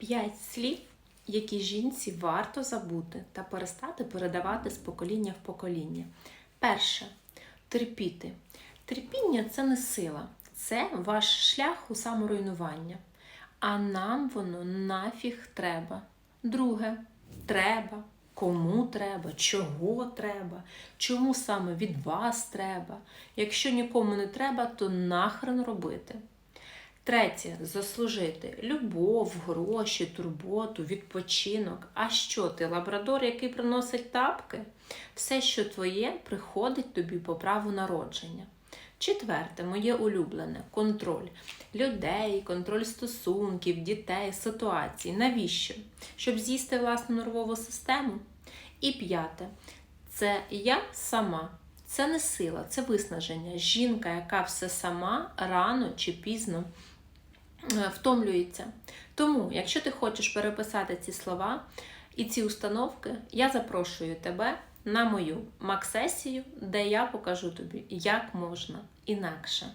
П'ять слів, які жінці варто забути та перестати передавати з покоління в покоління. Перше терпіти. Терпіння це не сила, це ваш шлях у саморуйнування. А нам воно нафіг треба. Друге треба. Кому треба, чого треба, чому саме від вас треба. Якщо нікому не треба, то нахрен робити. Третє заслужити любов, гроші, турботу, відпочинок. А що ти, лабрадор, який приносить тапки? Все, що твоє, приходить тобі по праву народження. Четверте, моє улюблене контроль людей, контроль стосунків, дітей, ситуацій. Навіщо? Щоб з'їсти власну нервову систему. І п'яте це я сама. Це не сила, це виснаження. Жінка, яка все сама рано чи пізно втомлюється. Тому, якщо ти хочеш переписати ці слова і ці установки, я запрошую тебе на мою мак-сесію, де я покажу тобі, як можна інакше.